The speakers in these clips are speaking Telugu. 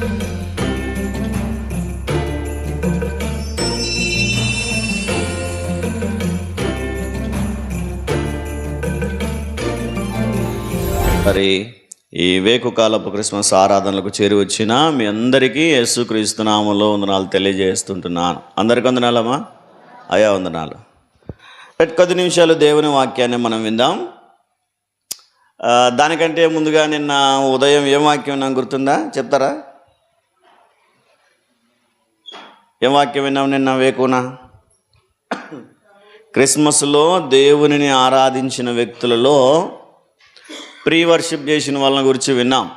మరి ఈ వేకుకాలపు క్రిస్మస్ ఆరాధనలకు చేరి వచ్చిన మీ అందరికీ యేసుక్రీస్తు నామంలో వందనాలు తెలియజేస్తుంటున్నాను. అందరికి వందనాలమ్మా? అయా వందనాలు. కొద్ది నిమిషాలు దేవుని వాక్యాన్ని మనం విందాం. దానికంటే ముందుగా నిన్న ఉదయం ఏం వాక్యం నాకు గుర్తుందా? చెప్తారా? ఏం వాక్యం విన్నాం నిన్న వేకునా క్రిస్మస్లో దేవునిని ఆరాధించిన వ్యక్తులలో ప్రీ వర్షిప్ చేసిన వాళ్ళని గురించి విన్నాం.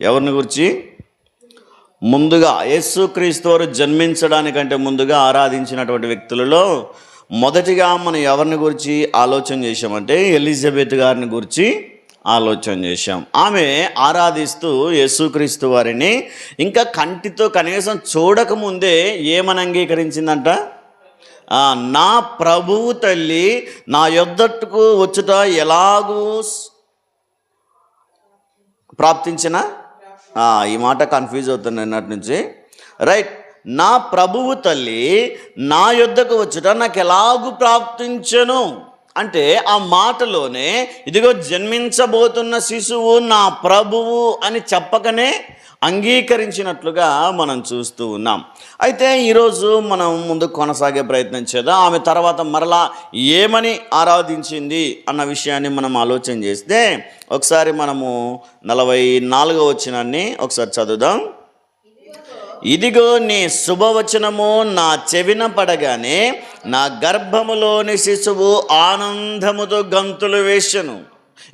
ఎవరిని గురించి? ముందుగా యేసుక్రీస్తు వారు జన్మించడానికంటే ముందుగా ఆరాధించినటువంటి వ్యక్తులలో మొదటిగా మనం ఎవరిని గురించి ఆలోచన చేశామంటే ఎలిజబెత్ గారిని గురించి ఆలోచన చేశాం. ఆమె ఆరాధిస్తూ యేసుక్రీస్తు వారిని ఇంకా కంటితో కనీసం చూడకముందే ఏమని అంగీకరించిందంట? నా ప్రభువు తల్లి నా యొద్దట్టుకు వచ్చుట ఎలాగూ ప్రాప్తించిన? ఈ మాట కన్ఫ్యూజ్ అవుతుంది అన్నట్టు నుంచి. రైట్ నా ప్రభువు తల్లి నా యొద్దకు వచ్చుట నాకు ఎలాగూ ప్రాప్తించను? అంటే ఆ మాటలోనే ఇదిగో జన్మించబోతున్న శిశువు నా ప్రభువు అని చెప్పకనే అంగీకరించినట్లుగా మనం చూస్తూ ఉన్నాం. అయితే ఈరోజు మనం ముందు కొనసాగే ప్రయత్నం చేద్దాం. ఆమె తర్వాత మరలా ఏమని ఆరాధించింది అన్న విషయాన్ని మనం ఆలోచన చేస్తే ఒకసారి మనము నలభై నాలుగో వచ్చినాన్ని ఒకసారి చదువుదాం. ఇదిగో నీ శుభవచనము నా చెవిన పడగానే నా గర్భములోని శిశువు ఆనందముతో గంతులు వేసెను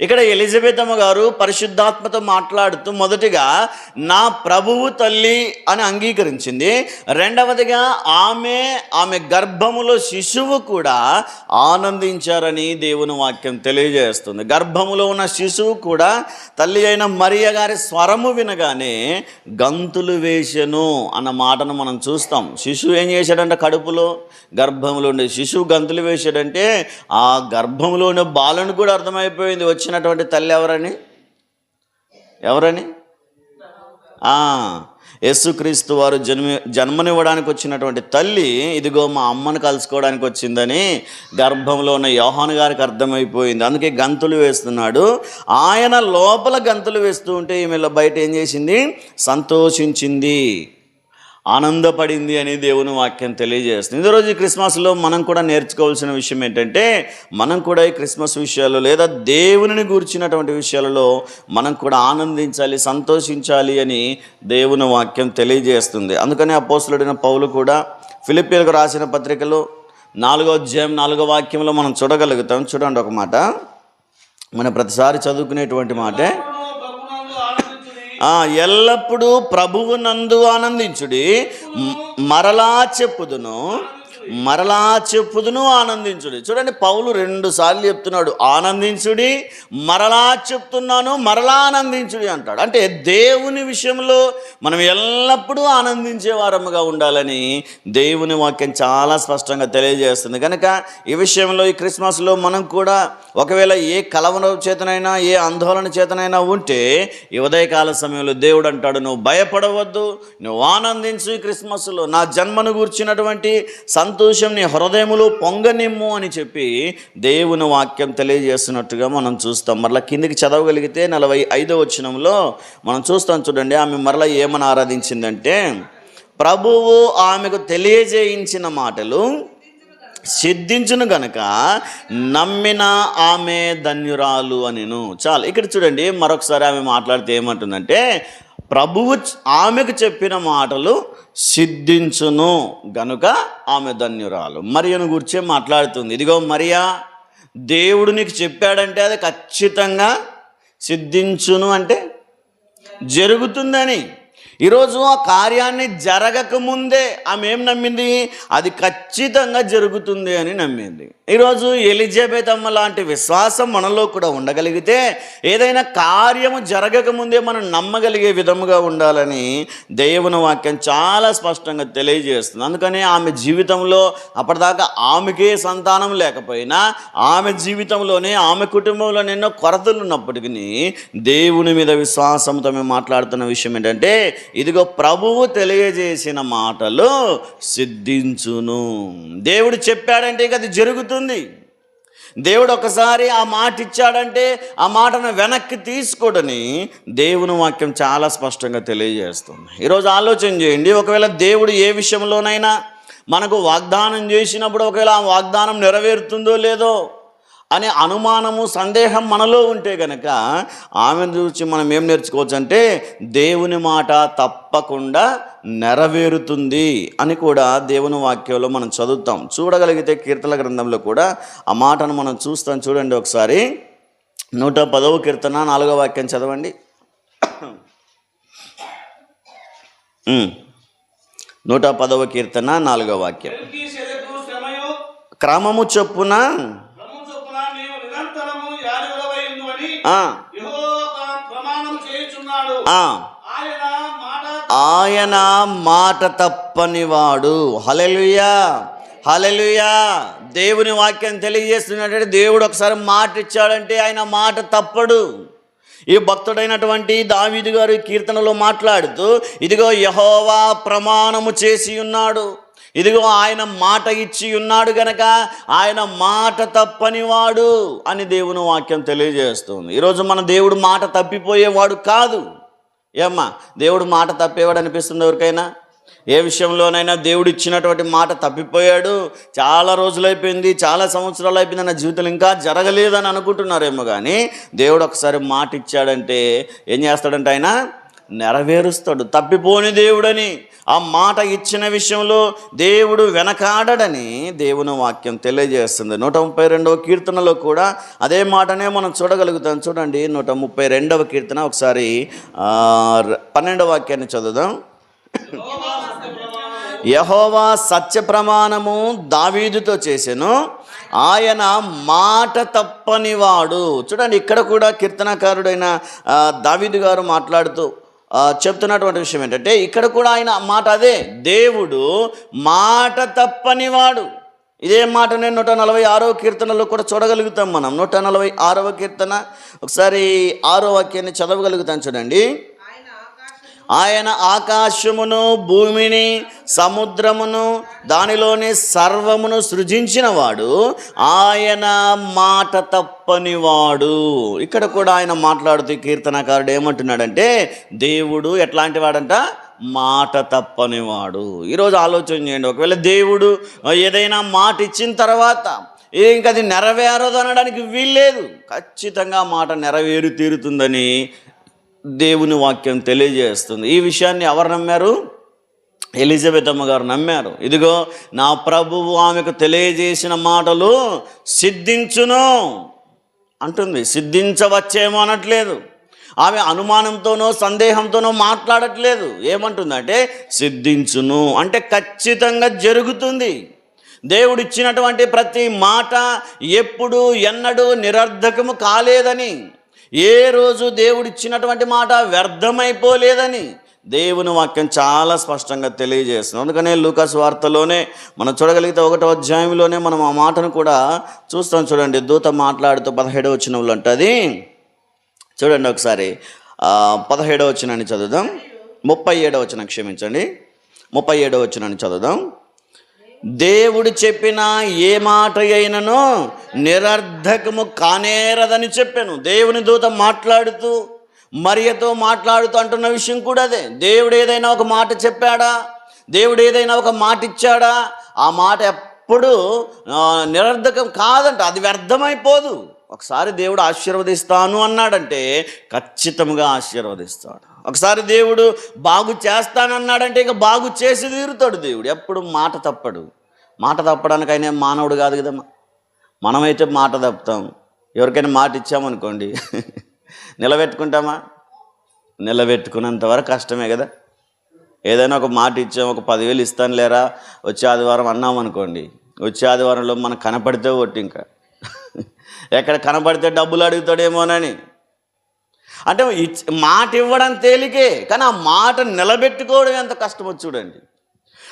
ఇక్కడ ఎలిజబెత్ అమ్మ గారు పరిశుద్ధాత్మతో మాట్లాడుతూ మొదటిగా నా ప్రభువు తల్లి అని అంగీకరించింది. రెండవదిగా ఆమె ఆమె గర్భములో శిశువు కూడా ఆనందించారని దేవుని వాక్యం తెలియజేస్తుంది. గర్భములో ఉన్న శిశువు కూడా తల్లి అయిన మరియ గారి స్వరము వినగానే గంతులు వేసెను అన్న మాటను మనం చూస్తాం. శిశువు ఏం చేశాడంటే కడుపులో? గర్భంలో ఉండే శిశువు గంతులు వేసాడంటే ఆ గర్భంలో ఉన్న బాలను కూడా అర్థమైపోయింది. వచ్చి వచ్చినటువంటి తల్లి ఎవరని? ఎవరని? యేసుక్రీస్తు వారు జన్మ జన్మనివ్వడానికి వచ్చినటువంటి తల్లి ఇదిగో మా అమ్మను కలుసుకోవడానికి వచ్చిందని గర్భంలో ఉన్న యోహాన్ గారికి అర్థమైపోయింది. అందుకే గంతులు వేస్తున్నాడు. ఆయన లోపల గంతులు వేస్తూ ఉంటే ఈమెలో బయట ఏం చేసింది? సంతోషించింది. ఆనందపడింది అని దేవుని వాక్యం తెలియజేస్తుంది. ఈరోజు ఈ క్రిస్మస్లో మనం కూడా నేర్చుకోవాల్సిన విషయం ఏంటంటే మనం కూడా ఈ క్రిస్మస్ విషయాల్లో లేదా దేవుని గూర్చినటువంటి విషయాలలో మనం కూడా ఆనందించాలి సంతోషించాలి అని దేవుని వాక్యం తెలియజేస్తుంది. అందుకని అపోస్తులుడైన పౌలు కూడా ఫిలిపియలకు రాసిన పత్రికలో నాలుగో అధ్యాయం నాలుగో వాక్యంలో మనం చూడగలుగుతాం. చూడండి ఒక మాట. మనం ప్రతిసారి చదువుకునేటువంటి మాటే ఎల్లప్పుడూ ప్రభువు నందు ఆనందించుడి మరలా చెప్పుదును. మరలా చెప్పుదును ఆనందించుడి. చూడండి పౌలు రెండు సార్లు చెప్తున్నాడు ఆనందించుడి మరలా చెప్తున్నాను మరలా ఆనందించుడి అంటాడు. అంటే దేవుని విషయంలో మనం ఎల్లప్పుడూ ఆనందించే వారముగా ఉండాలని దేవుని వాక్యం చాలా స్పష్టంగా తెలియజేస్తుంది. కనుక ఈ విషయంలో ఈ క్రిస్మస్లో మనం కూడా ఒకవేళ ఏ కలవన చేతనైనా ఏ ఆందోళన చేతనైనా ఉంటే ఈ ఉదయకాల సమయంలో దేవుడు అంటాడు నువ్వు భయపడవద్దు నువ్వు ఆనందించు ఈ క్రిస్మస్లో. నా జన్మను గూర్చినటువంటి సంతోషం నీ హృదయములో పొంగనిమ్ము అని చెప్పి దేవుని వాక్యం తెలియజేస్తున్నట్టుగా మనం చూస్తాం. మరలా కిందికి చదవగలిగితే నలభై ఐదో వచనంలో మనం చూస్తాం చూడండి ఆమె మరలా ఏమని ఆరాధించిందంటే ప్రభువు ఆమెకు తెలియజేయించిన మాటలు సిద్ధించును గనక నమ్మిన ఆమె ధన్యురాలు అనిను. చాలు ఇక్కడ చూడండి మరొకసారి ఆమె మాట్లాడితే ఏమంటుందంటే ప్రభువు ఆమెకు చెప్పిన మాటలు సిద్ధించును గనుక ఆమె ధన్యురాలు. మరియను గురించే మాట్లాడుతుంది. ఇదిగో మరియా దేవుడు నీకు చెప్పాడంటే అది ఖచ్చితంగా సిద్ధించును అంటే జరుగుతుందని. ఈరోజు ఆ కార్యాన్ని జరగకముందే ఆమె ఏం నమ్మింది? అది ఖచ్చితంగా జరుగుతుంది అని నమ్మింది. ఈరోజు ఎలిజబెత్ అమ్మ లాంటి విశ్వాసం మనలో కూడా ఉండగలిగితే ఏదైనా కార్యము జరగకముందే మనం నమ్మగలిగే విధముగా ఉండాలని దేవుని వాక్యం చాలా స్పష్టంగా తెలియజేస్తుంది. అందుకని ఆమె జీవితంలో అప్పటిదాకా ఆమెకే సంతానం లేకపోయినా ఆమె జీవితంలోనే ఆమె కుటుంబంలో ఎన్నో కొరతలు ఉన్నప్పటికీ దేవుని మీద విశ్వాసంతో మేము మాట్లాడుతున్న విషయం ఏంటంటే ఇదిగో ప్రభువు తెలియజేసిన మాటలు సిద్ధించును. దేవుడు చెప్పాడంటే ఇక అది జరుగుతుంది. దేవుడు ఒకసారి ఆ మాట ఇచ్చాడంటే ఆ మాటను వెనక్కి తీసుకోడని దేవుని వాక్యం చాలా స్పష్టంగా తెలియజేస్తుంది. ఈరోజు ఆలోచన చేయండి ఒకవేళ దేవుడు ఏ విషయంలోనైనా మనకు వాగ్దానం చేసినప్పుడు ఒకవేళ ఆ వాగ్దానం నెరవేరుతుందో లేదో అనే అనుమానము సందేహం మనలో ఉంటే గనక ఆమెను చూసి మనం ఏం నేర్చుకోవచ్చు అంటే దేవుని మాట తప్పకుండా నెరవేరుతుంది అని కూడా దేవుని వాక్యంలో మనం చదువుతాం. చూడగలిగితే కీర్తన గ్రంథంలో కూడా ఆ మాటను మనం చూస్తాం. చూడండి ఒకసారి. నూట పదవ కీర్తన నాలుగో వాక్యం చదవండి. నూట పదవ కీర్తన నాలుగో వాక్యం. క్రమము చొప్పున ఆయన మాట తప్పనివాడు. హలెలుయా హలెలుయా దేవుని వాక్యం తెలియజేస్తున్నట్టు దేవుడు ఒకసారి మాట ఇచ్చాడంటే ఆయన మాట తప్పడు. ఈ భక్తుడైనటువంటి దావీదు గారు కీర్తనలో మాట్లాడుతూ ఇదిగో యహోవా ప్రమాణము చేసి ఉన్నాడు. ఇదిగో ఆయన మాట ఇచ్చి ఉన్నాడు గనక ఆయన మాట తప్పనివాడు అని దేవుని వాక్యం తెలియజేస్తుంది. ఈరోజు మన దేవుడు మాట తప్పిపోయేవాడు కాదు. ఏమ్మా దేవుడు మాట తప్పేవాడు అనిపిస్తుంది ఎవరికైనా? ఏ విషయంలోనైనా దేవుడు ఇచ్చినటువంటి మాట తప్పిపోయాడు. చాలా రోజులైపోయింది చాలా సంవత్సరాలు అయిపోయింది నా జీవితం ఇంకా జరగలేదని అనుకుంటున్నారేమో కానీ దేవుడు ఒకసారి మాట ఇచ్చాడంటే ఏం చేస్తాడంటే ఆయన నెరవేరుస్తాడు. తప్పిపోని దేవుడని ఆ మాట ఇచ్చిన విషయంలో దేవుడు వెనకాడడని దేవుని వాక్యం తెలియజేస్తుంది. నూట ముప్పై రెండవ కీర్తనలో కూడా అదే మాటనే మనం చూడగలుగుతాం. చూడండి నూట ముప్పై రెండవ కీర్తన ఒకసారి పన్నెండవ వాక్యాన్ని చదువుదాం. యహోవా సత్య ప్రమాణము దావీదుతో చేశాను ఆయన మాట తప్పనివాడు. చూడండి ఇక్కడ కూడా కీర్తనకారుడైన దావీదు గారు మాట్లాడుతూ చెప్తున్నటువంటి విషయం ఏంటంటే ఇక్కడ కూడా ఆయన మాట అదే. దేవుడు మాట తప్పనివాడు ఇదే మాట నేను నూట నలభై ఆరో కీర్తనలో కూడా చూడగలుగుతాం మనం. నూట నలభై ఆరవ కీర్తన. ఒకసారి ఆరో వాక్యాన్ని చదవగలుగుతాం చూడండి. ఆయన ఆకాశమును భూమిని సముద్రమును దానిలోని సర్వమును సృజించినవాడు ఆయన మాట తప్పనివాడు. ఇక్కడ కూడా ఆయన మాట్లాడుతూ కీర్తనకారుడు ఏమంటున్నాడంటే దేవుడు ఎట్లాంటి వాడంట మాట తప్పనివాడు. ఈరోజు ఆలోచన చేయండి. ఒకవేళ దేవుడు ఏదైనా మాట ఇచ్చిన తర్వాత ఏ ఇంక అది నెరవేరదు అనడానికి వీల్లేదు. ఖచ్చితంగా మాట నెరవేరు తీరుతుందని దేవుని వాక్యం తెలియజేస్తుంది. ఈ విషయాన్ని ఎవరు నమ్మారు? ఎలిజబెత్ అమ్మగారు నమ్మారు. ఇదిగో నా ప్రభువు ఆమెకు తెలియజేసిన మాటలు సిద్ధించును అంటుంది. సిద్ధించవచ్చేమో అనట్లేదు. ఆమె అనుమానంతోనో సందేహంతోనో మాట్లాడట్లేదు. ఏమంటుందంటే సిద్ధించును అంటే ఖచ్చితంగా జరుగుతుంది. దేవుడు ఇచ్చినటువంటి ప్రతి మాట ఎప్పుడు ఎన్నడూ నిరర్ధకము కాలేదని. ఏ రోజు దేవుడిచ్చినటువంటి మాట వ్యర్థమైపోలేదని దేవుని వాక్యం చాలా స్పష్టంగా తెలియజేస్తుంది. అందుకనే లూకాస్ వార్తలోనే మనం చూడగలిగితే ఒకటో అధ్యాయంలోనే మనం ఆ మాటను కూడా చూస్తాం. చూడండి దూత మాట్లాడుతూ పదిహేడవ వచ్చినప్పుడు అంటది. చూడండి ఒకసారి. పదహేడో పదిహేడవ వచ్చినాన్ని చదువుదాం. ముప్పై ఏడవ వచ్చిన క్షమించండి. ముప్పై ఏడవ వచ్చినాన్ని చదువుదాం. దేవుడు చెప్పిన ఏ మాట అయినను నిరర్ధకము కానేరదని చెప్పాను. దేవుని దూత మాట్లాడుతూ మరియతో మాట్లాడుతూ అంటున్న విషయం కూడా అదే. దేవుడు ఏదైనా ఒక మాట చెప్పాడా? దేవుడు ఏదైనా ఒక మాట ఇచ్చాడా? ఆ మాట ఎప్పుడు నిరర్ధకం కాదంట. అది వ్యర్థమైపోదు. ఒకసారి దేవుడు ఆశీర్వదిస్తాను అన్నాడంటే ఖచ్చితంగా ఆశీర్వదిస్తాడు. ఒకసారి దేవుడు బాగు చేస్తానన్నాడంటే ఇక బాగు చేసి తీరుతాడు దేవుడు. ఎప్పుడు మాట తప్పడు. మాట తప్పడానికి ఆయన మానవుడు కాదు కదమ్మా. మనమైతే మాట తప్పుతాం. ఎవరికైనా మాట ఇచ్చామనుకోండి నిలబెట్టుకుంటామా? నిలబెట్టుకున్నంత వరకు కష్టమే కదా. ఏదైనా ఒక మాట ఇచ్చాం ఒక పదివేలు ఇస్తాను లేరా వచ్చే ఆదివారం అన్నాం అనుకోండి. వచ్చే ఆదివారంలో మనకు కనపడితే ఒట్టి ఇంకా ఎక్కడ కనపడితే డబ్బులు అడుగుతాడేమోనని. అంటే మాట ఇవ్వడం తేలికే కానీ ఆ మాట నిలబెట్టుకోవడం ఎంత కష్టమో చూడండి.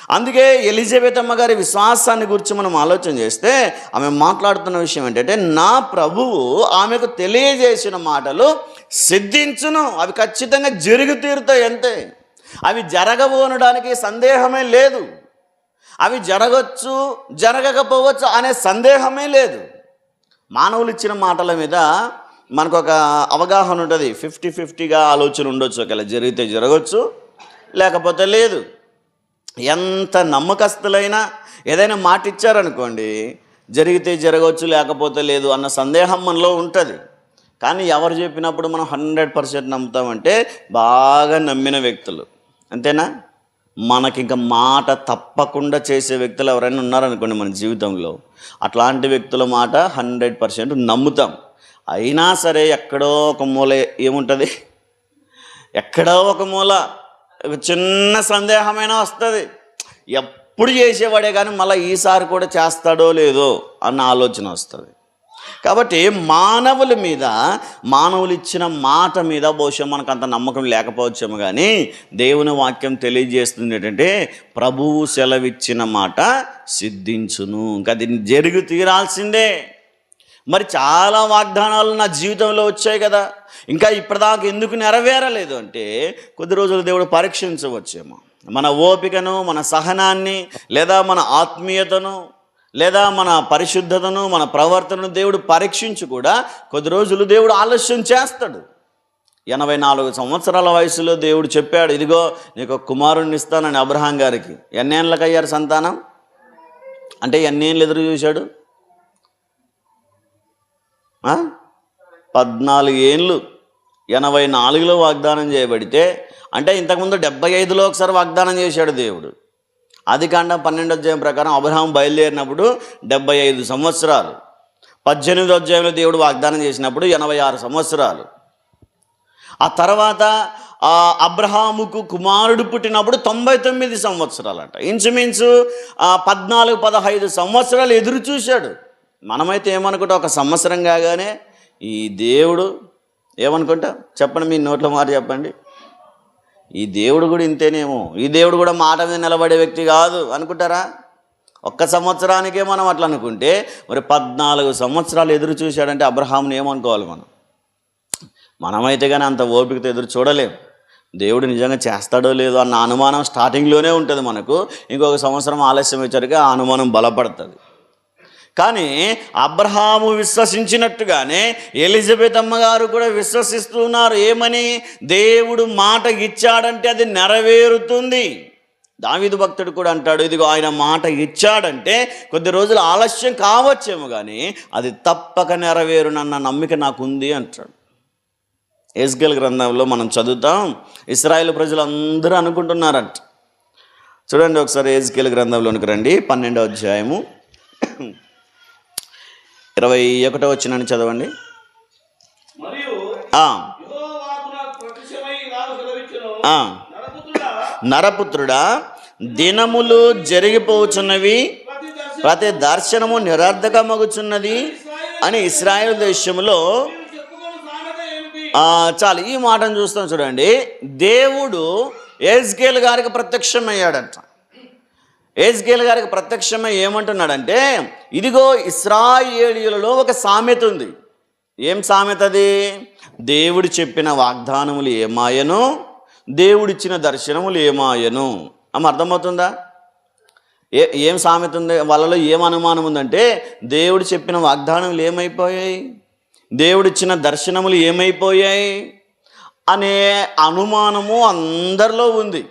అందుకే ఎలిజబెత్ అమ్మ గారి విశ్వాసాన్ని గురించి మనం ఆలోచన చేస్తే ఆమె మాట్లాడుతున్న విషయం ఏంటంటే నా ప్రభువు ఆమెకు తెలియజేసిన మాటలు సిద్ధించును అవి ఖచ్చితంగా జరిగి తీరుతాయి అంతే. అవి జరగబోనడానికి సందేహమే లేదు. అవి జరగచ్చు జరగకపోవచ్చు అనే సందేహమే లేదు. మానవులు ఇచ్చిన మాటల మీద మనకు ఒక అవగాహన ఉంటుంది. ఫిఫ్టీ ఫిఫ్టీగా ఆలోచన ఉండొచ్చు. ఒకవేళ జరిగితే జరగచ్చు లేకపోతే లేదు. ఎంత నమ్మకస్తులైనా ఏదైనా మాట ఇచ్చారనుకోండి జరిగితే జరగవచ్చు లేకపోతే లేదు అన్న సందేహం మనలో ఉంటుంది. కానీ ఎవరు చెప్పినప్పుడు మనం హండ్రెడ్ పర్సెంట్ నమ్ముతామంటే బాగా నమ్మిన వ్యక్తులు. అంతేనా? మనకి ఇంకా మాట తప్పకుండా చేసే వ్యక్తులు ఎవరైనా ఉన్నారనుకోండి మన జీవితంలో అట్లాంటి వ్యక్తుల మాట హండ్రెడ్ పర్సెంట్ నమ్ముతాం. అయినా సరే ఎక్కడో ఒక మూల ఏముంటుంది? ఎక్కడో ఒక మూల. ఒక చిన్న సందేహమైనా వస్తుంది. ఎప్పుడు చేసేవాడే కానీ మళ్ళీ ఈసారి కూడా చేస్తాడో లేదో అన్న ఆలోచన వస్తుంది. కాబట్టి మానవుల మీద మానవులు ఇచ్చిన మాట మీద బహుశా మనకు అంత నమ్మకం లేకపోవచ్చేమో కానీ దేవుని వాక్యం తెలియజేస్తుంది ఏంటంటే ప్రభువు సెలవిచ్చిన మాట సిద్ధించును. ఇంకా అది జరిగి తీరాల్సిందే. మరి చాలా వాగ్దానాలు నా జీవితంలో వచ్చాయి కదా. ఇంకా ఇప్పటిదాకా ఎందుకు నెరవేరలేదు అంటే కొద్ది రోజులు దేవుడు పరీక్షించవచ్చేమో. మన ఓపికను మన సహనాన్ని లేదా మన ఆత్మీయతను లేదా మన పరిశుద్ధతను మన ప్రవర్తనను దేవుడు పరీక్షించి కూడా కొద్ది రోజులు దేవుడు ఆలస్యం చేస్తాడు. ఎనభై నాలుగు సంవత్సరాల వయసులో దేవుడు చెప్పాడు ఇదిగో నీకు కుమారుణ్ణి ఇస్తానని అబ్రహాం గారికి. ఎన్నేళ్ళకయ్యారు సంతానం? అంటే ఎన్నేళ్ళు ఎదురు చూశాడు? పద్నాలుగు ఏళ్ళు ఎనభై నాలుగులో వాగ్దానం చేయబడితే అంటే ఇంతకుముందు డెబ్బై ఐదులో ఒకసారి వాగ్దానం చేశాడు దేవుడు. అది కాండ పన్నెండు అధ్యాయం ప్రకారం అబ్రహాం బయలుదేరినప్పుడు డెబ్బై ఐదు సంవత్సరాలు. పద్దెనిమిది అధ్యాయంలో దేవుడు వాగ్దానం చేసినప్పుడు ఎనభై ఆరు సంవత్సరాలు. ఆ తర్వాత అబ్రహాముకు కుమారుడు పుట్టినప్పుడు తొంభై తొమ్మిది సంవత్సరాలంట. ఇంచుమించు పద్నాలుగు పదహైదు సంవత్సరాలు ఎదురు చూశాడు. మనమైతే ఏమనుకుంటాం? ఒక సంవత్సరం కాగానే ఈ దేవుడు ఏమనుకుంటా? చెప్పండి మీ నోట్లో మాట చెప్పండి. ఈ దేవుడు కూడా ఇంతేనేమో. ఈ దేవుడు కూడా మాట మీద నిలబడే వ్యక్తి కాదు. అనుకుంటారా? ఒక్క సంవత్సరానికే మనం అట్లా అనుకుంటే మరి పద్నాలుగు సంవత్సరాలు ఎదురు చూశాడంటే అబ్రహాంని ఏమనుకోవాలి మనం? మనమైతే కానీ అంత ఓపికతో ఎదురు చూడలేం. దేవుడు నిజంగా చేస్తాడో లేదో అన్న అనుమానం స్టార్టింగ్లోనే ఉంటుంది మనకు. ఇంకొక సంవత్సరం ఆలస్యం వచ్చరికి ఆ అనుమానం బలపడుతుంది. కానీ అబ్రహాము విశ్వసించినట్టుగానే ఎలిజబెత్ అమ్మగారు కూడా విశ్వసిస్తున్నారు. ఏమని? దేవుడు మాట ఇచ్చాడంటే అది నెరవేరుతుంది. దావిదు భక్తుడు కూడా అంటాడు ఇదిగో ఆయన మాట ఇచ్చాడంటే కొద్ది రోజులు ఆలస్యం కావచ్చేమో కానీ అది తప్పక నెరవేరునన్న నమ్మిక నాకు ఉంది అంటాడు. ఎస్గల్ గ్రంథంలో మనం చదువుతాం ఇస్రాయేల్ ప్రజలు అందరూ అనుకుంటున్నారంట. చూడండి ఒకసారి ఎస్గల్ గ్రంథంలోనికి రండి పన్నెండో అధ్యాయము. ఇరవై ఒకటో వచ్చినని చదవండి. నరపుత్రుడా, దినములు జరిగిపోచున్నవి ప్రతి దర్శనం ప్రతి దర్శనము నిరర్ధకమగుచున్నది అని ఇస్రాయేల్ దేశంలో చాలు ఈ మాటను చూస్తాం చూడండి. దేవుడు ఏజ్కేల్ గారికి ప్రత్యక్షమయ్యాడంట. ఏజ్కేల్ గారికి ప్రత్యక్షమై ఏమంటున్నాడంటే ఇదిగో ఇస్రాయేలీలలో ఒక సామెత ఉంది. ఏం సామెత అది? దేవుడు చెప్పిన వాగ్దానములు ఏమాయను? దేవుడిచ్చిన దర్శనములు ఏమాయను? అమ్మ అర్థమవుతుందా? ఏ ఏం సామెత ఉంది? వాళ్ళలో ఏం అనుమానం ఉందంటే దేవుడు చెప్పిన వాగ్దానములు ఏమైపోయాయి? దేవుడిచ్చిన దర్శనములు ఏమైపోయాయి? అనే అనుమానము అందరిలో ఉంది.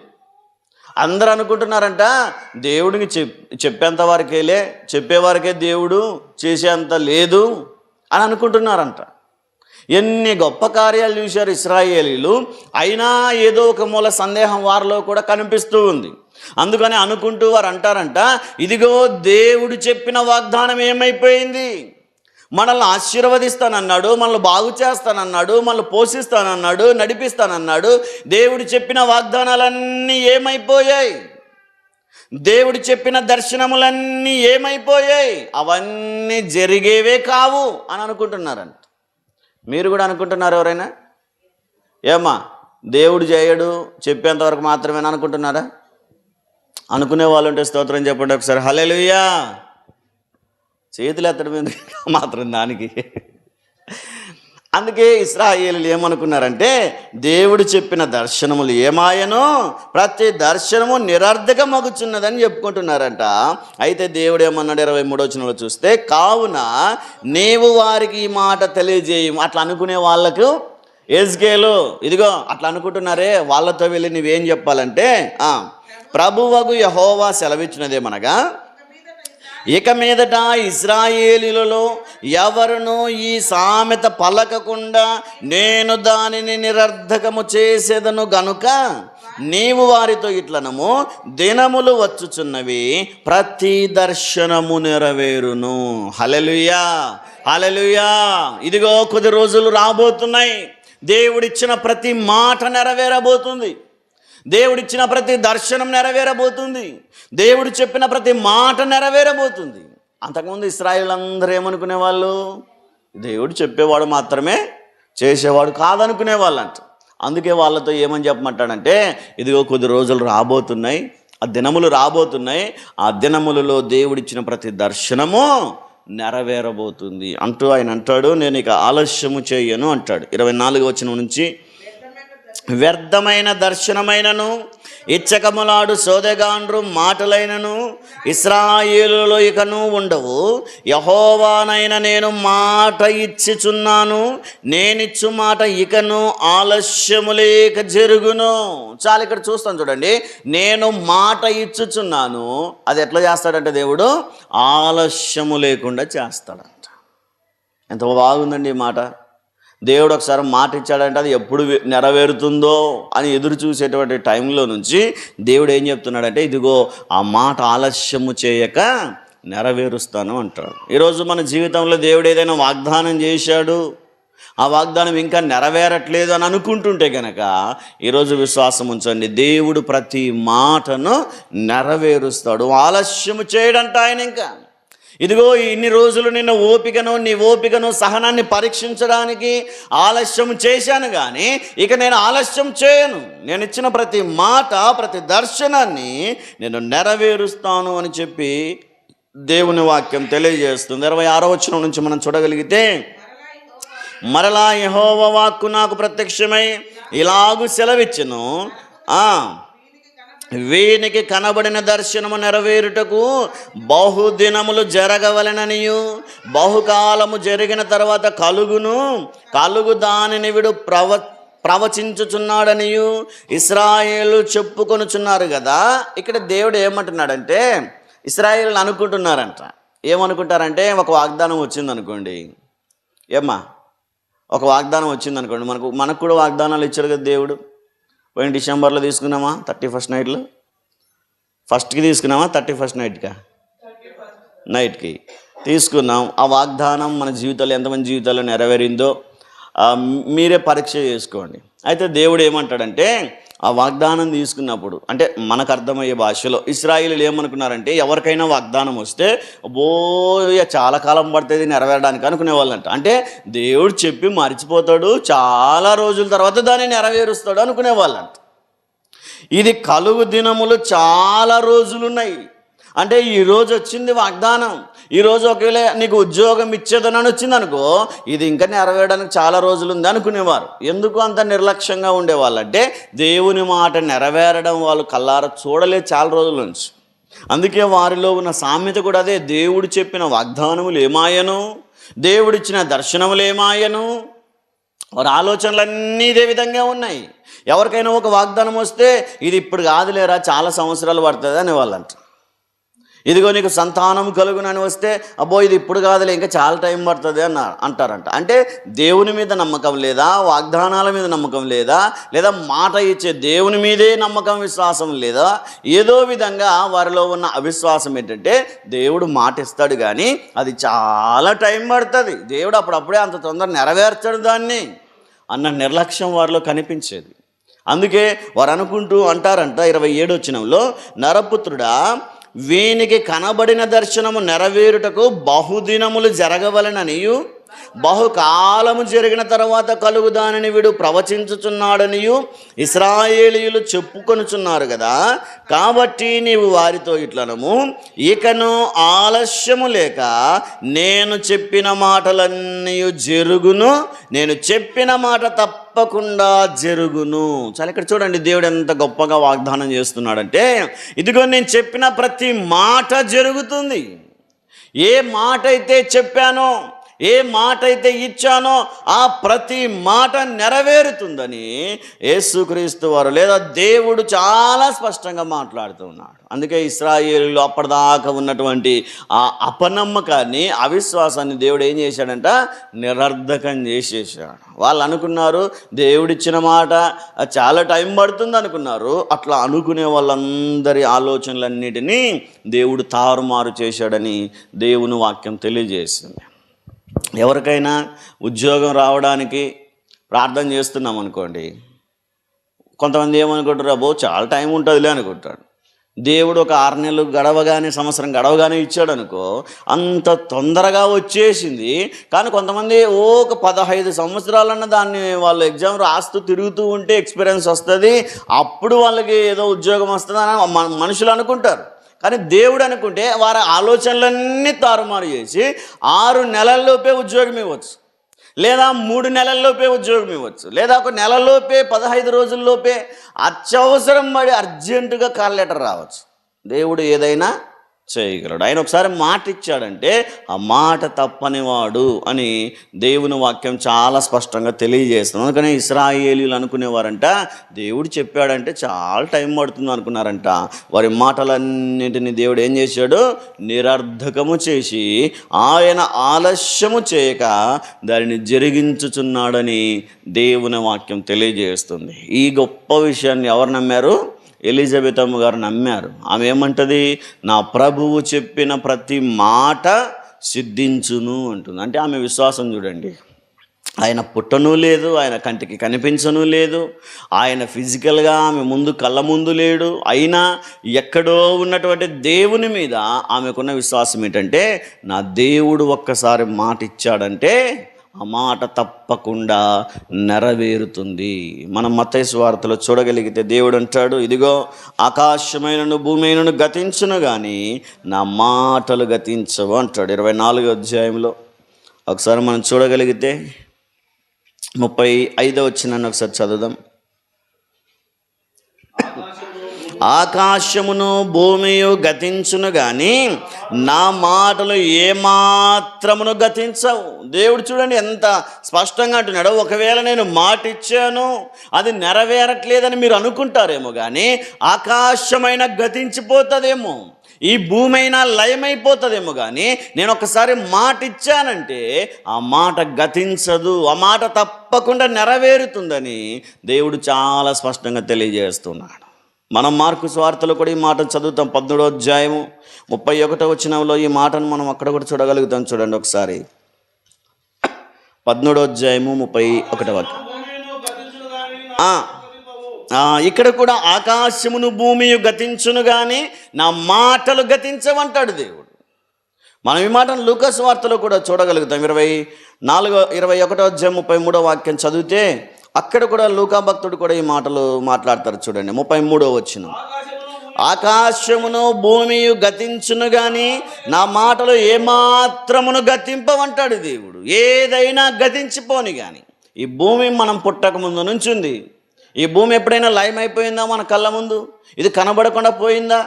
అందరూ అనుకుంటున్నారంట దేవుడికి చెప్ చెప్పేంత వరకేలే చెప్పేవారికే దేవుడు చేసేంత లేదు అని అనుకుంటున్నారంట. ఎన్ని గొప్ప కార్యాలు చూశారు ఇస్రాయేలీలు అయినా ఏదో ఒక మూల సందేహం వారిలో కూడా కనిపిస్తూ ఉంది. అందుకని అనుకుంటూ వారు అంటారంట ఇదిగో దేవుడు చెప్పిన వాగ్దానం ఏమైపోయింది? మనల్ని ఆశీర్వదిస్తానన్నాడు మనల్ని బాగు చేస్తానన్నాడు మనల్ని పోషిస్తానన్నాడు నడిపిస్తానన్నాడు. దేవుడు చెప్పిన వాగ్దానాలన్నీ ఏమైపోయాయి? దేవుడు చెప్పిన దర్శనములన్నీ ఏమైపోయాయి? అవన్నీ జరిగేవే కావు అని అనుకుంటున్నారంట. మీరు కూడా అనుకుంటున్నారు ఎవరైనా? ఏమ్మా దేవుడు చేయడు చెప్పేంతవరకు మాత్రమే అనుకుంటున్నారా? అనుకునే వాళ్ళు ఉంటే స్తోత్రం చెప్పండి ఒకసారి. హల్లెలూయా! చేతులు ఎత్తడం మాత్రం దానికి? అందుకే ఇస్రాయేలీలు ఏమనుకున్నారంటే దేవుడు చెప్పిన దర్శనములు ఏమాయనో ప్రతి దర్శనము నిరర్ధకమగుచున్నదని చెప్పుకుంటున్నారంట. అయితే దేవుడు ఏమన్నాడు ఇరవై మూడోచనలో చూస్తే కావున నీవు వారికి ఈ మాట తెలియజేయం. అట్లా అనుకునే వాళ్ళకు ఎస్కేలు ఇదిగో అట్లా అనుకుంటున్నారే వాళ్ళతో వెళ్ళి నువ్వేం చెప్పాలంటే ప్రభువగు యహోవా సెలవిచ్చినదేమనగా ఇక మీదట ఇస్రాయేలీలలో ఎవరును ఈ సామెత పలకకుండా నేను దానిని నిరర్ధకము చేసేదను గనుక నీవు వారితో ఇట్లనము దినములు వచ్చుచున్నవి ప్రతి దర్శనము నెరవేరును. హలలుయా హలలుయా ఇదిగో కొద్ది రోజులు రాబోతున్నాయి. దేవుడిచ్చిన ప్రతి మాట నెరవేరబోతుంది. దేవుడిచ్చిన ప్రతి దర్శనం నెరవేరబోతుంది. దేవుడు చెప్పిన ప్రతి మాట నెరవేరబోతుంది. అంతకుముందు ఇస్రాయిల్ అందరూ ఏమనుకునే వాళ్ళు దేవుడు చెప్పేవాడు మాత్రమే చేసేవాడు కాదనుకునే వాళ్ళంట అందుకే వాళ్ళతో ఏమని చెప్పమంటాడంటే ఇదిగో కొద్ది రోజులు రాబోతున్నాయి ఆ దినములు రాబోతున్నాయి ఆ దినములలో దేవుడిచ్చిన ప్రతి దర్శనము నెరవేరబోతుంది అంటూ ఆయన అంటాడు. నేను ఇక ఆలస్యము చేయను అంటాడు. ఇరవై నాలుగు వచ్చిన నుంచి వ్యర్థమైన దర్శనమైనను ఇచ్చకములాడు సోదగాండ్రు మాటలైనను ఇస్రాయేలులో ఇకను ఉండవు. యహోవానైన నేను మాట ఇచ్చిచున్నాను నేనిచ్చు మాట ఇకను ఆలస్యము లేక జరుగును. చాలు ఇక్కడ చూస్తాను చూడండి. నేను మాట ఇచ్చుచున్నాను. అది ఎట్లా చేస్తాడంటే దేవుడు? ఆలస్యము లేకుండా చేస్తాడంట. ఎంత బాగుందండి ఈ మాట. దేవుడు ఒకసారి మాట ఇచ్చాడంటే అది ఎప్పుడు నెరవేరుతుందో అని ఎదురు చూసేటువంటి టైంలో నుంచి దేవుడు ఏం చెప్తున్నాడంటే ఇదిగో ఆ మాట ఆలస్యము చేయక నెరవేరుస్తాను అంటాడు. ఈరోజు మన జీవితంలో దేవుడు ఏదైనా వాగ్దానం చేశాడు ఆ వాగ్దానం ఇంకా నెరవేరట్లేదు అని అనుకుంటుంటే కనుక ఈరోజు విశ్వాసం ఉంచండి దేవుడు ప్రతి మాటను నెరవేరుస్తాడు ఆలస్యము చేయడంట ఆయన ఇంకా. ఇదిగో ఇన్ని రోజులు నిన్న ఓపికను నీ ఓపికను సహనాన్ని పరీక్షించడానికి ఆలస్యం చేశాను కానీ ఇక నేను ఆలస్యం చేయను. నేను ఇచ్చిన ప్రతి మాట ప్రతి దర్శనాన్ని నేను నెరవేరుస్తాను అని చెప్పి దేవుని వాక్యం తెలియజేస్తుంది. ఇరవై ఆరో వచనం నుంచి మనం చూడగలిగితే మరలా యహోవ వాక్కు నాకు ప్రత్యక్షమై ఇలాగు సెలవిచ్చును. ఆ వీనికి కనబడిన దర్శనము నెరవేరుటకు బహుదినములు జరగవలెననియు. బహుకాలము జరిగిన తర్వాత కలుగును. కలుగు దానిని విడు ప్రవ ప్రవచించుచున్నాడనియు. ఇస్రాయేలు చెప్పుకొనుచున్నారు కదా ఇక్కడ దేవుడు ఏమంటున్నాడంటే ఇస్రాయేల్ అనుకుంటున్నారంట. ఏమనుకుంటారంటే ఒక వాగ్దానం వచ్చిందనుకోండి. ఏమ్మా? ఒక వాగ్దానం వచ్చిందనుకోండి. మనకు మనకు కూడా వాగ్దానాలు ఇచ్చాడు కదా దేవుడు. పోయిన డిసెంబర్లో తీసుకున్నామా? థర్టీ ఫస్ట్ నైట్లో? ఫస్ట్కి తీసుకున్నామా? థర్టీ ఫస్ట్ నైట్కా? నైట్కి. తీసుకున్నాం. ఆ వాగ్దానం మన జీవితాల్లో ఎంతమంది జీవితాల్లో నెరవేరిందో మీరే పరీక్ష చేసుకోండి. అయితే దేవుడు ఏమంటాడంటే ఆ వాగ్దానం తీసుకున్నప్పుడు అంటే మనకు అర్థమయ్యే భాషలో ఇస్రాయిలు ఏమనుకున్నారంటే ఎవరికైనా వాగ్దానం వస్తే బోయ చాలా కాలం పడుతుంది నెరవేరడానికి అనుకునేవాళ్ళంట. అంటే దేవుడు చెప్పి మర్చిపోతాడు చాలా రోజుల తర్వాత దాన్ని నెరవేరుస్తాడు అనుకునే వాళ్ళంట ఇది కలుగు దినములు చాలా రోజులున్నాయి. అంటే ఈరోజు వచ్చింది వాగ్దానం. ఈరోజు ఒకవేళ నీకు ఉద్యోగం ఇచ్చేదనని వచ్చింది అనుకో ఇది ఇంకా నెరవేరడానికి చాలా రోజులు ఉంది అనుకునేవారు. ఎందుకు అంత నిర్లక్ష్యంగా ఉండేవాళ్ళు అంటే దేవుని మాట నెరవేరడం వాళ్ళు కల్లార చూడలేదు చాలా రోజుల నుంచి. అందుకే వారిలో ఉన్న సామెత కూడా అదే. దేవుడు చెప్పిన వాగ్దానములు ఏమాయను? దేవుడిచ్చిన దర్శనములు ఏమాయను? వారి ఆలోచనలన్నీ ఇదే విధంగా ఉన్నాయి. ఎవరికైనా ఒక వాగ్దానం వస్తే ఇది ఇప్పుడు కాదులేరా చాలా సంవత్సరాలు పడుతుంది అని వాళ్ళంట ఇదిగో నీకు సంతానం కలుగునని వస్తే అబ్బో ఇది ఇప్పుడు కాదులే ఇంకా చాలా టైం పడుతుంది అన్న అంటారంట. అంటే దేవుని మీద నమ్మకం లేదా వాగ్దానాల మీద నమ్మకం లేదా లేదా మాట ఇచ్చే దేవుని మీదే నమ్మకం విశ్వాసం లేదా ఏదో విధంగా వారిలో ఉన్న అవిశ్వాసం ఏంటంటే దేవుడు మాట ఇస్తాడు కానీ అది చాలా టైం పడుతుంది. దేవుడు అప్పుడప్పుడే అంత తొందర నెరవేర్చడు దాన్ని అన్న నిర్లక్ష్యం వారిలో కనిపించేది. అందుకే వారు అనుకుంటూ అంటారంట ఇరవై ఏడు వచ్చినంలో నరపుత్రుడా వీనికి కనబడిన దర్శనము నెరవేరుటకు బహుదినములు జరగవలననియు బహుకాలము జరిగిన తర్వాత కలుగుదానని వీడు ప్రవచించుచున్నాడనియు ఇస్రాయేలీయులు చెప్పుకొనుచున్నారు కదా. కాబట్టి నీవు వారితో ఇట్లనము ఇకను ఆలస్యము లేక నేను చెప్పిన మాటలన్నీ జరుగును నేను చెప్పిన మాట తప్పకుండా జరుగును. చాలా ఇక్కడ చూడండి దేవుడు ఎంత గొప్పగా వాగ్దానం చేస్తున్నాడంటే ఇదిగో నేను చెప్పిన ప్రతి మాట జరుగుతుంది. ఏ మాట అయితే చెప్పానో ఏ మాట అయితే ఇచ్చానో ఆ ప్రతి మాట నెరవేరుతుందని యేసుక్రీస్తు వారు లేదా దేవుడు చాలా స్పష్టంగా మాట్లాడుతూ ఉన్నాడు. అందుకే ఇస్రాయేలీలు అప్పటిదాకా ఉన్నటువంటి ఆ అపనమ్మకాన్ని అవిశ్వాసాన్ని దేవుడు ఏం చేశాడంట? నిరర్ధకం చేసేసాడు. వాళ్ళు అనుకున్నారు దేవుడిచ్చిన మాట చాలా టైం పడుతుంది అనుకున్నారు. అట్లా అనుకునే వాళ్ళందరి ఆలోచనలన్నిటినీ దేవుడు తారుమారు చేశాడని దేవుని వాక్యం తెలియజేసింది. ఎవరికైనా ఉద్యోగం రావడానికి ప్రార్థన చేస్తున్నాం అనుకోండి కొంతమంది ఏమనుకుంటారు అబ్బో చాలా టైం ఉంటుందిలే అనుకుంటాడు. దేవుడు ఒక ఆరు నెలలు గడవగానే సంవత్సరం గడవగానే ఇచ్చాడు అనుకో అంత తొందరగా వచ్చేసింది. కానీ కొంతమంది ఓ ఒక పదహైదు సంవత్సరాలన్న దాన్ని వాళ్ళు ఎగ్జామ్ రాస్తూ తిరుగుతూ ఉంటే ఎక్స్పీరియన్స్ వస్తుంది. అప్పుడు వాళ్ళకి ఏదో ఉద్యోగం వస్తుంది అని మ- మనుషులు అనుకుంటారు. కానీ దేవుడు అనుకుంటే వారి ఆలోచనలన్నీ తారుమారు చేసి ఆరు నెలల్లోపే ఉద్యోగం ఇవ్వచ్చు. లేదా మూడు నెలల్లోపే ఉద్యోగం ఇవ్వచ్చు. లేదా ఒక నెలలోపే పదహైదు రోజుల్లోపే అత్యవసరం పడి అర్జెంటుగా కాల్ లెటర్ రావచ్చు. దేవుడు ఏదైనా చేయగలడు. ఆయన ఒకసారి మాట ఇచ్చాడంటే ఆ మాట తప్పనివాడు అని దేవుని వాక్యం చాలా స్పష్టంగా తెలియజేస్తుంది. అందుకని ఇస్రాయేలీలు అనుకునేవారంట దేవుడు చెప్పాడంటే చాలా టైం పడుతుంది అనుకున్నారంట. వారి మాటలన్నింటినీ దేవుడు ఏం చేశాడు? నిరర్ధకము చేసి ఆయన ఆలస్యము చేయక దానిని జరిగించుచున్నాడని దేవుని వాక్యం తెలియజేస్తుంది. ఈ గొప్ప విషయాన్ని ఎవరు నమ్మారు? ఎలిజబెత్ అమ్మ గారు నమ్మారు. ఆమె ఏమంటది? నా ప్రభువు చెప్పిన ప్రతి మాట సిద్ధించును అంటుంది. అంటే ఆమె విశ్వాసం చూడండి. ఆయన పుట్టను లేదు ఆయన కంటికి కనిపించను లేదు ఆయన ఫిజికల్గా ఆమె ముందు కళ్ళ ముందు లేడు అయినా ఎక్కడో ఉన్నటువంటి దేవుని మీద ఆమెకున్న విశ్వాసం ఏంటంటే నా దేవుడు ఒక్కసారి మాట ఇచ్చాడంటే ఆ మాట తప్పకుండా నెరవేరుతుంది. మనం మతైసు వార్తలో చూడగలిగితే దేవుడు అంటాడు ఇదిగో ఆకాశమైనను భూమైనను గతించును కానీ నా మాటలు గతించవు అంటాడు ఇరవై నాలుగో అధ్యాయంలో. ఒకసారి మనం చూడగలిగితే ముప్పై ఐదో వచ్చినాన్ని ఒకసారి చదువుదాం. ఆకాశమును భూమియు గతించును కానీ నా మాటలు ఏమాత్రమును గతించవు. దేవుడు చూడండి ఎంత స్పష్టంగా అంటున్నాడు. ఒకవేళ నేను మాట ఇచ్చాను అది నెరవేరట్లేదని మీరు అనుకుంటారేమో కానీ ఆకాశమైన గతించిపోతుందేమో ఈ భూమి అయినా లయమైపోతుందేమో కానీ నేను ఒకసారి మాట ఇచ్చానంటే ఆ మాట గతించదు ఆ మాట తప్పకుండా నెరవేరుతుందని దేవుడు చాలా స్పష్టంగా తెలియజేస్తున్నాడు. మనం మార్కు స్వార్థలో కూడా ఈ మాట చదువుతాం. పద్మూడో అధ్యాయము ముప్పై ఒకటో వచ్చినంలో ఈ మాటను మనం అక్కడ కూడా చూడగలుగుతాం చూడండి ఒకసారి. పద్మూడో అధ్యాయము ముప్పై ఒకటో ఇక్కడ కూడా ఆకాశమును భూమియు గతించును కానీ నా మాటలు గతించవంటాడు దేవుడు. మనం ఈ మాటను లూకస్ వార్తలో కూడా చూడగలుగుతాం. ఇరవై నాలుగో ఇరవై ఒకటో అధ్యాయం ముప్పై మూడో వాక్యం చదివితే అక్కడ కూడా లూకా భక్తుడు కూడా ఈ మాటలు మాట్లాడతారు చూడండి. ముప్పై మూడో వచ్చిన. ఆకాశమును భూమి భూమియు గతించును కానీ నా మాటలు ఏమాత్రమును గతింపవంటాడు దేవుడు. ఏదైనా గతించిపోని కానీ ఈ భూమి మనం పుట్టక ముందు నుంచి ఉంది ఈ భూమి ఎప్పుడైనా లయమైపోయిందా మన కళ్ళ ముందు? ఇది కనబడకుండా పోయిందా?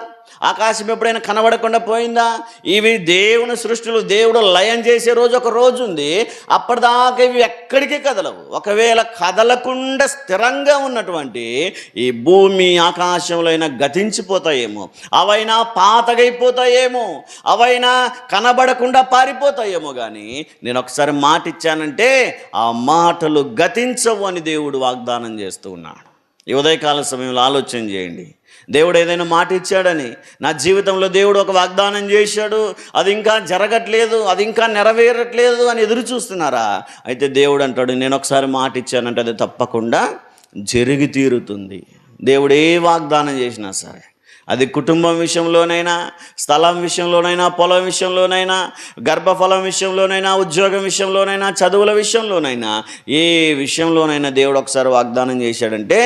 ఆకాశం ఎప్పుడైనా కనబడకుండా పోయిందా? ఇవి దేవుని సృష్టిలో దేవుడు లయం చేసే రోజు ఒక రోజు ఉంది. అప్పటిదాకా ఇవి ఎక్కడికి కదలవు. ఒకవేళ కదలకుండా స్థిరంగా ఉన్నటువంటి ఈ భూమి ఆకాశంలో అయినా గతించిపోతాయేమో. అవైనా పాతగైపోతాయేమో. అవైనా కనబడకుండా పారిపోతాయేమో కానీ నేను ఒకసారి మాట ఇచ్చానంటే ఆ మాటలు గతించవు అని దేవుడు వాగ్దానం చేస్తూ ఉన్నాడు. ఈ ఉదయకాల సమయంలో ఆలోచన చేయండి. దేవుడు ఏదైనా మాట ఇచ్చాడని. నా జీవితంలో దేవుడు ఒక వాగ్దానం చేశాడు. అది ఇంకా జరగట్లేదు అది ఇంకా నెరవేరట్లేదు అని ఎదురు చూస్తున్నారా? అయితే దేవుడు అంటాడు నేను ఒకసారి మాట ఇచ్చానంటే అది తప్పకుండా జరిగి తీరుతుంది. దేవుడు ఏ వాగ్దానం చేసినా సరే అది కుటుంబం విషయంలోనైనా స్థలం విషయంలోనైనా పొలం విషయంలోనైనా గర్భఫలం విషయంలోనైనా ఉద్యోగం విషయంలోనైనా చదువుల విషయంలోనైనా ఏ విషయంలోనైనా దేవుడు ఒకసారి వాగ్దానం చేశాడంటే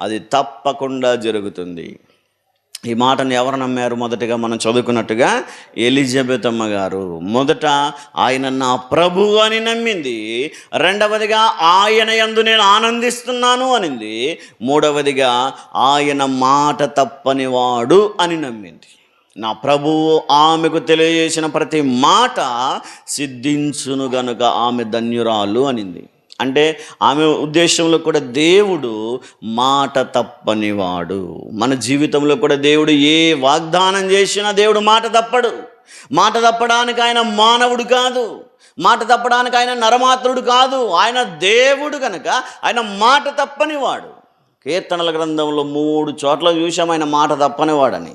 అది తప్పకుండా జరుగుతుంది. ఈ మాటను ఎవరు నమ్మారు? మొదటగా మనం చదువుకున్నట్టుగా ఎలిజబెత్ అమ్మ గారు. మొదట ఆయన నా ప్రభువు అని నమ్మింది. రెండవదిగా ఆయన యందు నేను ఆనందిస్తున్నాను అనింది. మూడవదిగా ఆయన మాట తప్పని వాడు అని నమ్మింది. నా ప్రభువు ఆమెకు తెలియజేసిన ప్రతి మాట సిద్ధించును గనుక ఆమె ధన్యురాలు అనింది. అంటే ఆమె ఉద్దేశంలో కూడా దేవుడు మాట తప్పనివాడు మన జీవితంలో కూడా దేవుడు ఏ వాగ్దానం చేసినా దేవుడు మాట తప్పడు. మాట తప్పడానికి ఆయన మానవుడు కాదు. మాట తప్పడానికి ఆయన నరమాత్రుడు కాదు. ఆయన దేవుడు కనుక ఆయన మాట తప్పనివాడు కీర్తనల గ్రంథంలో మూడు చోట్ల చూసాం ఆయన మాట తప్పనివాడని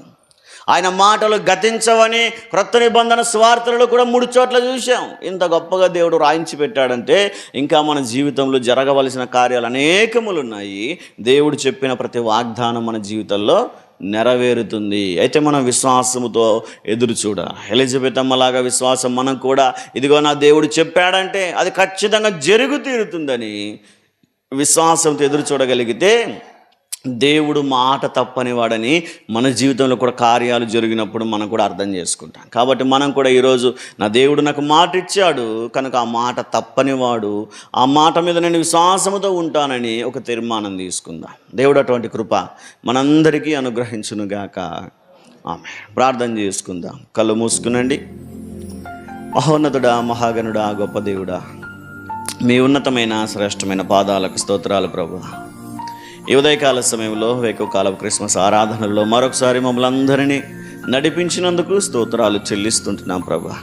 ఆయన మాటలు గతించవని క్రొత్త నిబంధన స్వార్థులలో కూడా మూడు చోట్ల చూసాం ఇంత గొప్పగా దేవుడు రాయించి పెట్టాడంటే ఇంకా మన జీవితంలో జరగవలసిన కార్యాలు అనేకములు ఉన్నాయి. దేవుడు చెప్పిన ప్రతి వాగ్దానం మన జీవితంలో నెరవేరుతుంది. అయితే మనం విశ్వాసముతో ఎదురు చూడ. ఎలిజబెత్ అమ్మలాగా విశ్వాసం మనం కూడా ఇదిగో నా దేవుడు చెప్పాడంటే అది ఖచ్చితంగా జరుగు తీరుతుందని విశ్వాసంతో ఎదురు చూడగలిగితే దేవుడు మాట తప్పని వాడని మన జీవితంలో కూడా కార్యాలు జరిగినప్పుడు మనం కూడా అర్థం చేసుకుంటాం. కాబట్టి మనం కూడా ఈరోజు నా దేవుడు నాకు మాట ఇచ్చాడు కనుక ఆ మాట తప్పని వాడు ఆ మాట మీద నేను విశ్వాసముతో ఉంటానని ఒక తీర్మానం తీసుకుందాం. దేవుడు అటువంటి కృప మనందరికీ అనుగ్రహించునుగాక ఆమె ప్రార్థన చేసుకుందాం. కళ్ళు మూసుకునండి. మహోన్నతుడా మహాగణుడా గొప్ప దేవుడా మీ ఉన్నతమైన శ్రేష్టమైన పాదాలకు స్తోత్రాలు ప్రభు ఈ ఉదయకాల సమయంలో వేకువకాల క్రిస్మస్ ఆరాధనలో మరొకసారి మమ్మల్ని అందరినీ నడిపించినందుకు స్తోత్రాలు చెల్లిస్తుంటున్నాం ప్రభా.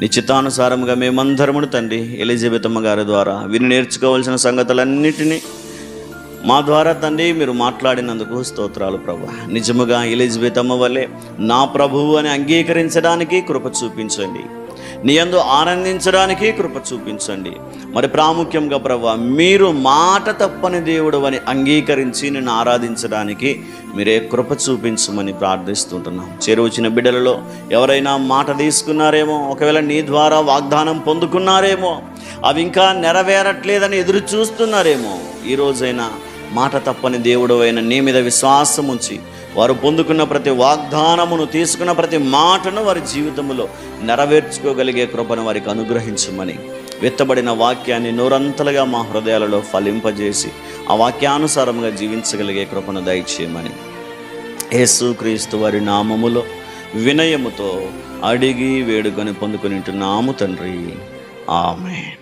నిశ్చితానుసారముగా మేమందరమును తండ్రి ఎలిజబెతమ్మ గారి ద్వారా విని నేర్చుకోవాల్సిన సంగతులన్నిటినీ మా ద్వారా తండ్రి మీరు మాట్లాడినందుకు స్తోత్రాలు ప్రభు. నిజముగా ఎలిజబెత్ అమ్మ వల్లే నా ప్రభువు అని అంగీకరించడానికి కృప చూపించండి. నీ అందు ఆనందించడానికి కృప చూపించండి. మరి ప్రాముఖ్యంగా ప్రభు మీరు మాట తప్పని దేవుడు అని అంగీకరించి నేను ఆరాధించడానికి మీరే కృప చూపించమని ప్రార్థిస్తుంటున్నాం. చేరువచ్చిన బిడ్డలలో ఎవరైనా మాట తీసుకున్నారేమో ఒకవేళ నీ ద్వారా వాగ్దానం పొందుకున్నారేమో అవి ఇంకా నెరవేరట్లేదని ఎదురు చూస్తున్నారేమో ఈ రోజైనా మాట తప్పని దేవుడు అయిన నీ మీద విశ్వాసం ఉంచి వారు పొందుకున్న ప్రతి వాగ్దానమును తీసుకున్న ప్రతి మాటను వారి జీవితంలో నెరవేర్చుకోగలిగే కృపను వారికి అనుగ్రహించమని విత్తబడిన వాక్యాన్ని నూరంతలుగా మా హృదయాలలో ఫలింపజేసి ఆ వాక్యానుసారంగా జీవించగలిగే కృపను దయచేయమని యేసుక్రీస్తు వారి నామములో వినయముతో అడిగి వేడుకొని పొందుకుని నాము తండ్రి. ఆమె